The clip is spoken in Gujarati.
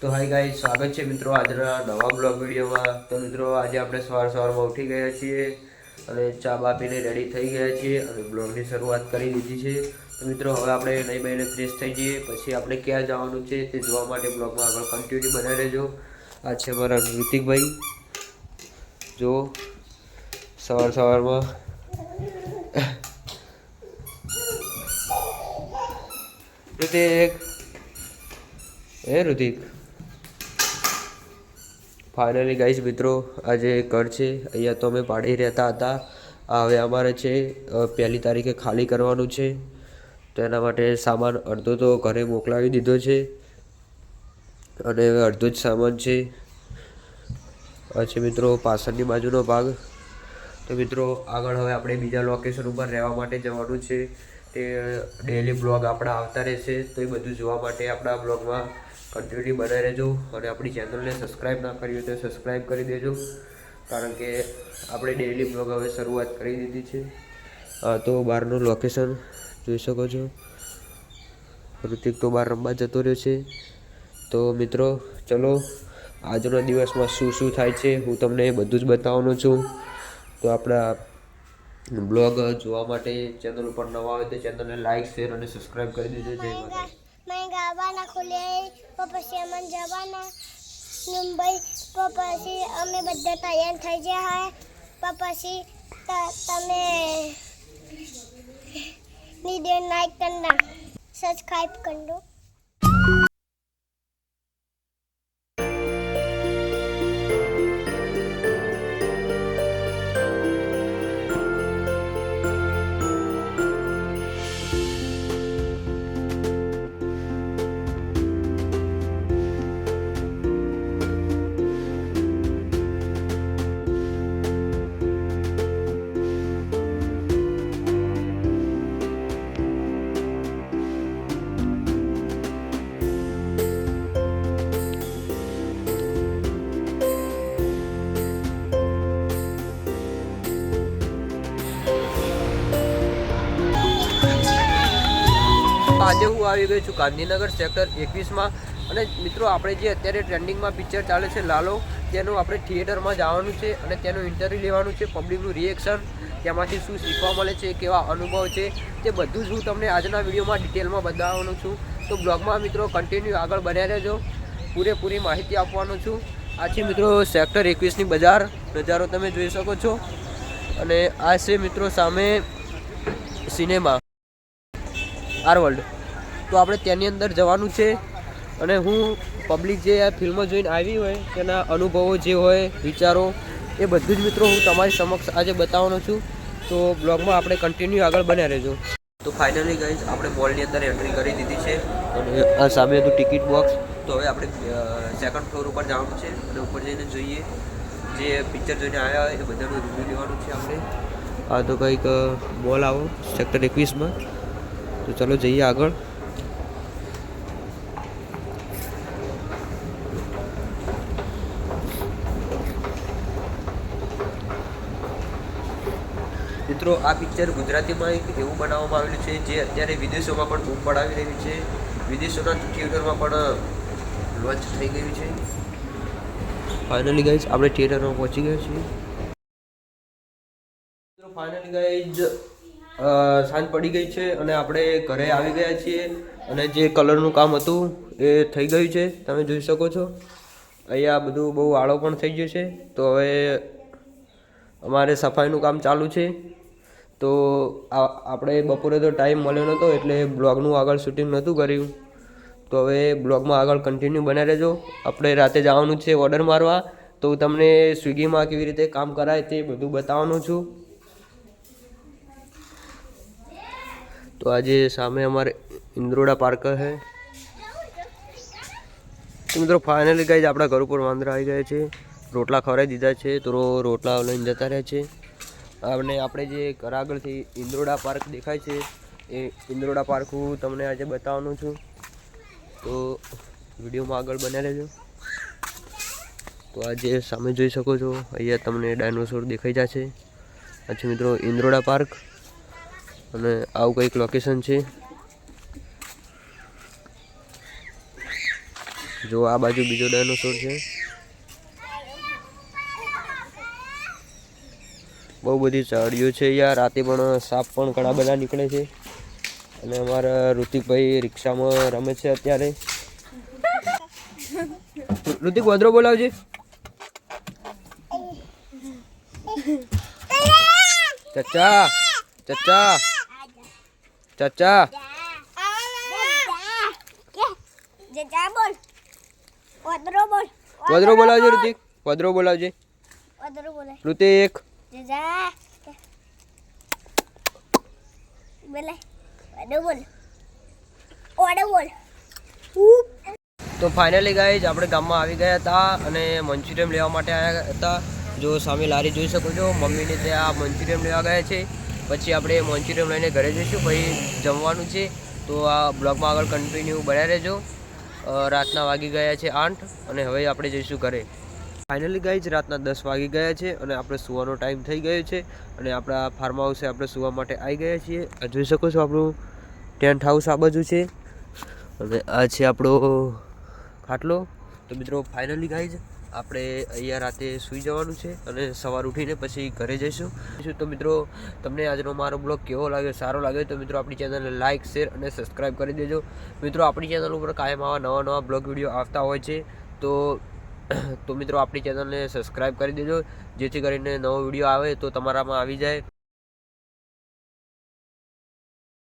તો હાઈ ગાઈ સ્વાગત છે મિત્રો આજના નવા બ્લોગ વિડીયોમાં. તો મિત્રો, આજે આપણે સવાર સવારમાં ઉઠી ગયા છીએ અને ચા બા પીને રેડી થઈ ગયા છીએ અને બ્લોગની શરૂઆત કરી દીધી છે. તો મિત્રો, હવે આપણે નહીં બહીને ફ્રેશ થઈ જઈએ. પછી આપણે ક્યાં જવાનું છે તે જોવા માટે બ્લોગમાં આગળ કન્ટિન્યુ બનાવી રહેજો. આ છે મારા ઋતિકભાઈ. જો, સવાર સવારમાં. ઋતિક! હે ઋતિક! ફાઇનલી ગાઈઝ મિત્રો આજે ઘર છે, અહીંયા તો અમે પાડી રહેતા હતા. હવે અમારે છે પહેલી તારીખે ખાલી કરવાનું છે. તો એના માટે સામાન અડધો તો ઘરે મોકલાવી દીધો છે. અને હવે અડધો જ સામાન છે. પછી મિત્રો, પાછળની બાજુનો ભાગ. તો મિત્રો, આગળ હવે આપણે બીજા લોકેશન ઉપર રહેવા માટે જવાનું છે. તે ડેલી બ્લોગ આપણા આવતા રહેશે. તો એ બધું જોવા માટે આપણા બ્લોગમાં કન્ટિન્યુ બનાવી રહેજો અને આપણી ચેનલને સબસ્ક્રાઈબ ના કરી હોય તો સબસ્ક્રાઈબ કરી દેજો. કારણ કે આપણે ડેઇલી બ્લોગ હવે શરૂઆત કરી દીધી છે. આ તો બહારનું લોકેશન જોઈ શકો છો. ઋતિક તો બહાર રમવા જતો રહ્યો છે. તો મિત્રો, ચલો, આજના દિવસમાં શું શું થાય છે હું તમને બધું જ બતાવવાનો છું. તો આપણા બ્લોગ જોવા માટે ચેનલ ઉપર નવા હોય તો ચેનલને લાઈક શેર અને સબસ્ક્રાઈબ કરી દેજો. જય માતા મેં ગાવાના ખુલે પછી અમને જવાના. મુંબઈ પછી અમે બધા તૈયાર થઈ ગયા તો પછી તમે વીડિયો લાઈક કરના સબસ્ક્રાઈબ કરો આજે હું આવી ગયો છું ગાંધીનગર સેક્ટર એકવીસમાં. અને મિત્રો, આપણે જે અત્યારે ટ્રેન્ડિંગમાં પિક્ચર ચાલે છે લાલો, તેનું આપણે થિયેટરમાં જવાનું છે અને તેનું ઇન્ટરવ્યૂ લેવાનું છે, પબ્લિકનું રિએક્શન તેમાંથી શું શીખવા મળે છે, કેવા અનુભવ છે, તે બધું જ હું તમને આજના વિડીયોમાં ડિટેલમાં બતાવવાનું છું. તો બ્લોગમાં મિત્રો કન્ટિન્યુ આગળ બન્યા રહેજો. પૂરેપૂરી માહિતી આપવાનો છું. આ છે મિત્રો સેક્ટર એકવીસની બજાર. નજારો તમે જોઈ શકો છો. અને આ છે મિત્રો સામે સિનેમા. આર વર્લ્ડ તો આપણે તેની અંદર જવાનું છે. અને હું પબ્લિક જે આ ફિલ્મ જોઈને આવી હોય, તેના અનુભવો જે હોય, વિચારો, એ બધું જ મિત્રો હું તમારી સમક્ષ આજે બતાવવાનો છું. તો બ્લોગમાં આપણે કન્ટિન્યુ આગળ બન્યા રહેજો. તો ફાઇનલી ગઈ આપણે મોલની અંદર એન્ટ્રી કરી દીધી છે. અને આ સામે હતું ટિકિટ બોક્સ તો હવે આપણે સેકન્ડ ફ્લોર ઉપર જવાનું છે. અને ઉપર જઈને જોઈએ જે પિક્ચર જોઈને આવ્યા હોય, એ બધાનું રિવ્યૂ લેવાનું છે આપણે. આ તો કંઈક મોલ આવો સેક્ટર એકવીસમાં. તો ચલો જઈએ આગળ. મિત્રો, આ પિક્ચર ગુજરાતીમાં એક એવું બનાવવામાં આવેલું છે, જે અત્યારે વિદેશોમાં પણ બૂમ પડાવી રહ્યું છે. વિદેશોના થિયેટરમાં પણ લોન્ચ થઈ ગયું છે. ફાઇનલી ગાઈઝ આપણે થિયેટરમાં પહોંચી ગયા છીએ. મિત્રો ફાઇનલી ગાઈઝ સાંજ પડી ગઈ છે અને આપણે ઘરે આવી ગયા છીએ. અને જે કલરનું કામ હતું એ થઈ ગયું છે. તમે જોઈ શકો છો. અહીંયા બધું બહુ આળો પણ થઈ ગયો છે. તો હવે અમારે સફાઈનું કામ ચાલુ છે. તો આપણે બપોરે તો ટાઈમ મળ્યો નહોતો એટલે બ્લોગનું આગળ શૂટિંગ નહોતું કર્યું. તો હવે બ્લોગમાં આગળ કન્ટિન્યુ બનાવી રહેજો. આપણે રાતે જવાનું છે ઓર્ડર મારવા. તો હું તમને સ્વિગીમાં કેવી રીતે કામ કરાય તે બધું બતાવવાનું છું. તો આજે સામે અમારે ઇન્દ્રોડા પાર્ક છે. મિત્રો ફાઇનલી ગાઈઝ આપણા ઘર ઉપર વાંદરા આવી ગયા છે. રોટલા ખવડાવી દીધા છે. તો રોટલા લઈને જતા રહ્યા છે. અને આપણે જે ઘર આગળથી ઇન્દ્રોડા પાર્ક દેખાય છે. એ ઇન્દ્રોડા પાર્ક હું તમને આજે બતાવવાનું છું. તો વિડીયોમાં આગળ બન્યા રહેજો. તો આજે સામે જોઈ શકો છો, અહીંયા તમને ડાયનોસોર દેખાઈ જશે. પછી મિત્રો ઇન્દ્રોડા પાર્ક અને આવું કંઈક લોકેશન છે. જો આ બાજુ બીજો ડાયનોસોર છે. બહુ બધી ઝાડીઓ છે યાર. રાતે પણ સાપ પણ ઘણા બધા નીકળે છે. અને અમારા ઋતિકભાઈ રિક્ષામાં રમે છે અત્યારે. ઋતિક વધરો બોલાવજે. ચચા ચચા ચચા. વધરો બોલાવજે ઋતિક. વધરો બોલાવજે. ઋતિક. જજા બોલે વદરો બોલ ઓડો બોલ તો ફાઇનલી ગાઈઝ આપણે ગામમાં આવી ગયા હતા અને મંચુરિયમ લેવા માટે આવ્યા હતા. જો સામે લારી જોઈ શકો છો, મમ્મીને ત્યાં મંચુરિયમ લેવા ગયા છે. પછી આપણે મંચુરિયમ લઈને ઘરે જઈશું, પછી જમવાનું છે. તો આ બ્લોગમાં આગળ કન્ટિન્યુ બનાવી રહેજો. રાતના વાગી ગયા છે આઠ અને હવે આપણે જઈશું ઘરે. ફાઇનલી ગાઈઝ રાતના દસ વાગી ગયા છે અને આપણે સુવાનો ટાઈમ થઈ ગયો છે અને આપણા ફાર્મ હાઉસે આપણે સુવા માટે આવી ગયા છીએ. જોઈ શકો છો આપણું ટેન્ટ હાઉસ આ બાજુ છે. અને આ છે આપણો ખાટલો. તો મિત્રો ફાઇનલી ગાઈઝ આપણે અહીંયા રાતે સૂઈ જવાનું છે અને સવાર ઉઠીને પછી ઘરે જઈશું. તો મિત્રો, તમને આજનો મારો બ્લોગ કેવો લાગ્યો, સારો લાગ્યો તો મિત્રો આપણી ચેનલને લાઇક શેર અને સબસ્ક્રાઈબ કરી દેજો. મિત્રો, આપણી ચેનલ ઉપર કાયમ આવા નવા નવા બ્લોગ વીડિયો આવતા હોય છે. તો તો મિત્રો આપણી ચેનલને સબસ્ક્રાઈબ કરી દેજો, જેથી કરીને નવો વીડિયો આવે તો તમારામાં આવી જાય.